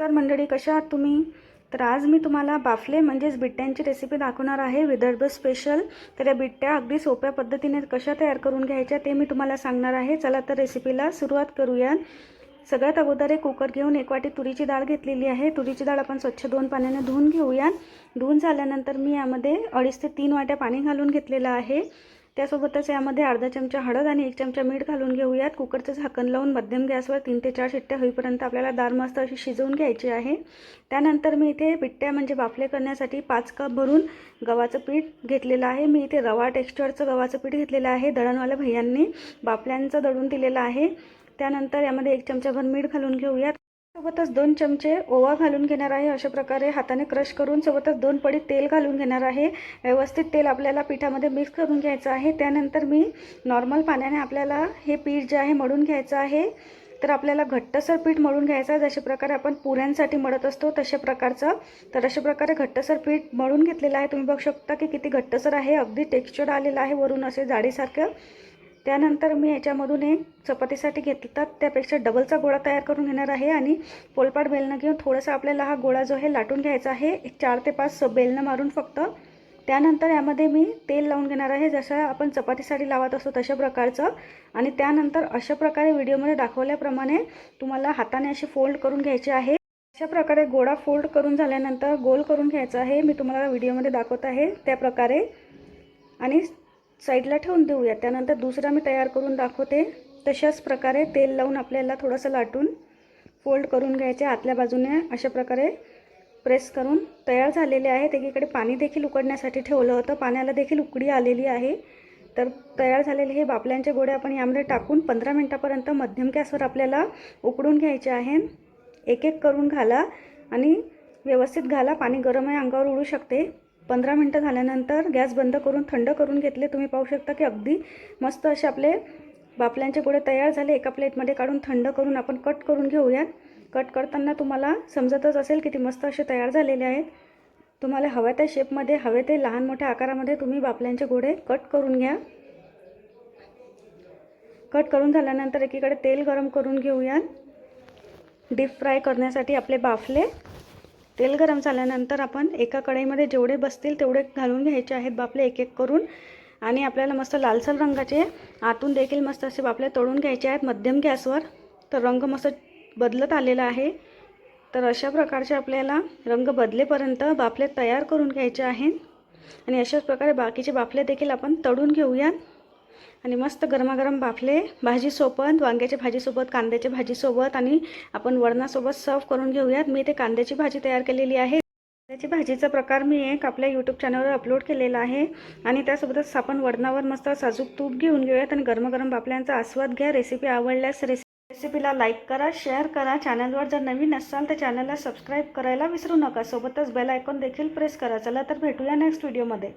नमस्कार मंडळी कशा आहात तुम्ही? तर आज मी तुम्हाला बाफले म्हणजेच बिट्ट्यांची रेसिपी दाखवणार आहे विदर्भ स्पेशल तर या बिट्ट्या अगदी सोप्या पद्धतीने कशा तयार करून घ्यायच्या ते मी तुम्हाला सांगणार आहे. चला तर रेसिपीला सुरुवात करूया. सगळ्यात अगोदर एक कुकर घेऊन एक वाटी तुरीची डाळ घेतलेली आहे. तुरीची डाळ आपण स्वच्छ दोन पाण्याने धुवून घेऊया. धुवून झाल्यानंतर मी यामध्ये अडीच ते तीन वाट्या पाणी घालून घेतलेलं आहे. त्यासोबतच यामध्ये अर्धा चमचा हळद आणि एक चमचा मीठ घालून घेऊयात. कुकरचं झाकण लावून मध्यम गॅसवर तीन ते चार शिट्ट्या होईपर्यंत आपल्याला दार मस्त अशी शिजवून घ्यायची आहे. त्यानंतर मी इथे बिट्ट्या म्हणजे बाफले करण्यासाठी पाच कप भरून गव्हाचं पीठ घेतलेलं आहे. मी इथे रवा टेक्स्चरचं गव्हाचं पीठ घेतलेलं आहे. दळणवाल्या भैयांनी बाफल्यांचं दळून दिलेलं आहे. त्यानंतर यामध्ये एक चमचाभर मीठ घालून घेऊयात. सोबतच दोन चमचे ओवा घालून घेणार आहे. अशा प्रकारे हाताने क्रश करून सोबतच दोन पडी तेल घालून घेणार आहे. व्यवस्थित तेल आपल्याला पिठामध्ये मिक्स करून घ्यायचं आहे. त्यानंतर मी नॉर्मल पाण्याने आपल्याला हे पीठ जे आहे मळून घ्यायचं आहे. तर आपल्याला घट्टसर पीठ मळून घ्यायचं आहे. जशा प्रकारे आपण पुऱ्यांसाठी मळत असतो तशा प्रकारचं. तर अशा प्रकारे घट्टसर पीठ मळून घेतलेलं आहे. तुम्ही बघू शकता की किती घट्टसर आहे. अगदी टेक्स्चर आलेलं आहे वरून असे जाडीसारखं. त्यानंतर मी याच्यामधून एक चपातीसाठी घेततात त्यापेक्षा डबलचा गोळा तयार करून घेणार आहे आणि पोलपाट बेलणं घेऊन थोडंसं आपल्याला हा गोळा जो आहे लाटून घ्यायचा आहे. एक चार ते पाच बेलणं मारून फक्त. त्यानंतर यामध्ये मी तेल लावून घेणार आहे. जसं आपण चपातीसाठी लावत असतो तशा प्रकारचं. आणि त्यानंतर अशा प्रकारे व्हिडिओमध्ये दाखवल्याप्रमाणे तुम्हाला हाताने असे फोल्ड करून घ्यायचे आहे. अशा प्रकारे गोळा फोल्ड करून झाल्यानंतर गोल करून घ्यायचा आहे. मी तुम्हाला व्हिडिओमध्ये दाखवत आहे त्या प्रकारे. आणि साईडला ठेवून देऊया. त्यानंतर दुसरा मी तयार करून दाखवते. तशाच प्रकारे तेल लावून आपल्याला थोडंसं लाटून फोल्ड करून घ्यायचे आतल्या बाजूने. अशा प्रकारे प्रेस करून तयार झालेले आहेत. एकीकडे पाणी देखील उकडण्यासाठी ठेवलं होतं. पाण्याला देखील उकडी आलेली आहे. तर तयार झालेले हे बापल्यांचे गोळे आपण यामध्ये टाकून पंधरा मिनटापर्यंत मध्यम गॅसवर आपल्याला उकडून घ्यायचे आहे. एक एक करून घाला आणि व्यवस्थित घाला. पाणी गरम आहे अंगावर उडू शकते. पंधरा मिनटं झाल्यानंतर गॅस बंद करून थंड करून घेतले. तुम्ही पाहू शकता की अगदी मस्त असे आपले बापल्यांचे पुढे तयार झाले. एका प्लेटमध्ये काढून थंड करून आपण कट करून घेऊयात. कट करताना तुम्हाला समजतच असेल किती मस्त असे तयार झालेले आहेत. तुम्हाला हव्या त्या शेपमध्ये हवे ते लहान मोठ्या आकारामध्ये तुम्ही बापल्यांचे गोळे कट करून घ्या. कट करून झाल्यानंतर एकीकडे तेल गरम करून घेऊयात. डीप फ्राय करण्यासाठी आपले बाफले. तेल गरम झाल्यानंतर आपण एका कढईमध्ये जेवढे बसतील तेवढे घालून घ्यायचे आहेत बापले एक एक करून. आणि आपल्याला मस्त लालसर रंगाचे आतून देखील मस्त असे बापले तळून घ्यायचे आहेत मध्यम गॅसवर. तर रंग मस्त बदलत आलेला आहे. तर अशा प्रकारचे आपल्याला रंग बदलेपर्यंत बाफले तयार करून घ्यायचे आहेत. आणि अशाच प्रकारे बाकीचे बाफले देखील आपण तळून घेऊयात. आणि मस्त गरमागरम बाफले भाजीसोबत वांग्याच्या भाजीसोबत कांद्याच्या भाजीसोबत आणि आपण वरणासोबत सर्व करून घेऊयात. मी ते कांद्याची भाजी तयार केलेली आहे. कांद्याची भाजीचा प्रकार मी एक आपल्या यूट्यूब चॅनलवर अपलोड केलेला आहे आणि त्यासोबतच आपण वरणावर मस्त साजूक तूप घेऊन घेऊयात आणि गरमागरम बाफल्यांचा आस्वाद घ्या. रेसिपी आवडल्यास रेसिपी रेसिपीला लाईक करा शेअर करा. चॅनलवर जर नवीन असाल तर चॅनलला सबस्क्राईब करायला विसरू नका. सोबतच बेल आयकॉन देखील प्रेस करा. चला तर भेटूया नेक्स्ट व्हिडिओमध्ये